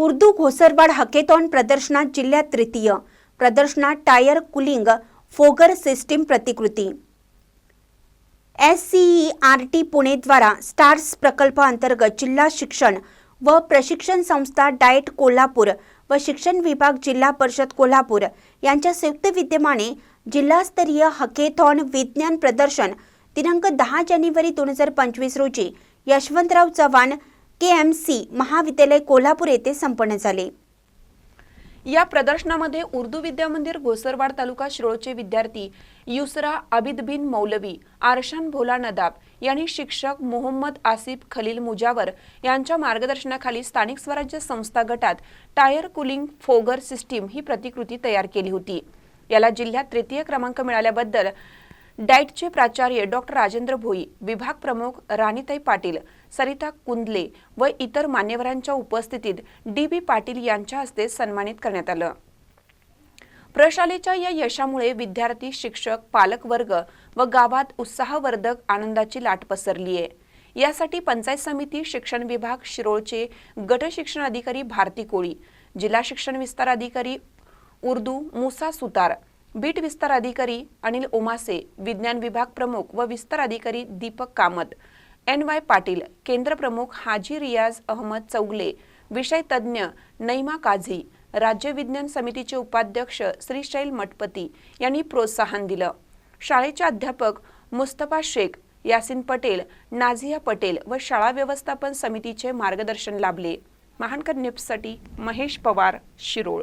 उर्दू घोसरवाड हकेतॉन प्रदर्शनात जिल्ह्यात तृतीय. प्रदर्शनात टायर कुलिंग फोगर सिस्टीम प्रतिकृती. एस सी आर टी पुणेद्वारा स्टार्स प्रकल्पाअंतर्गत जिल्हा शिक्षण व प्रशिक्षण संस्था डाएट कोल्हापूर व शिक्षण विभाग जिल्हा परिषद कोल्हापूर यांच्या संयुक्त विद्यमाने जिल्हास्तरीय हकेथॉन विज्ञान प्रदर्शन दिनांक दहा जानेवारी दोन हजार पंचवीस रोजी Yashwantrao Chavan K M C महाविद्यालय कोल्हापूर येथे संपन्न झाले. या प्रदर्शनामध्ये उर्दू विद्यामंदिर घोसरवाड तालुका शिरोळचे विद्यार्थी युसरा आबिद बिन मौलवी आरशान भोला नदाब यांनी शिक्षक मोहम्मद आसिफ खलील मुजावर यांच्या मार्गदर्शनाखाली स्थानिक स्वराज्य संस्था गटात टायर कुलिंग फोगर सिस्टीम ही प्रतिकृती तयार केली होती. याला जिल्ह्यात तृतीय क्रमांक मिळाल्याबद्दल डाईटचे प्राचार्य डॉक्टर राजेंद्र भोई विभाग प्रमुख राणीताई पाटील सरिता कुंदले व इतर मान्यवरांच्या उपस्थितीत डी बी पाटील यांच्या हस्ते सन्मानित करण्यात आलं. प्रशालेच्या या यशामुळे विद्यार्थी शिक्षक पालकवर्ग व गावात उत्साहवर्धक आनंदाची लाट पसरली आहे. यासाठी पंचायत समिती शिक्षण विभाग शिरोळचे गट शिक्षण अधिकारी भारती कोळी जिल्हा शिक्षण विस्तार अधिकारी उर्दू मुसा सुतार बीट विस्तार अधिकारी अनिल ओमासे विज्ञान विभाग प्रमुख व विस्तार अधिकारी दीपक कामत एन वाय पाटील केंद्र प्रमुख हाजी रियाज अहमद चौगले विषय तज्ज्ञ नैमा काझी राज्य विज्ञान समितीचे उपाध्यक्ष श्रीशैल मठपती यांनी प्रोत्साहन दिलं. शाळेचे अध्यापक मुस्तफा शेख यासिन पटेल नाझिया पटेल व शाळा व्यवस्थापन समितीचे मार्गदर्शन लाभले. महानकर न्यूजसाठी महेश पवार शिरोळ.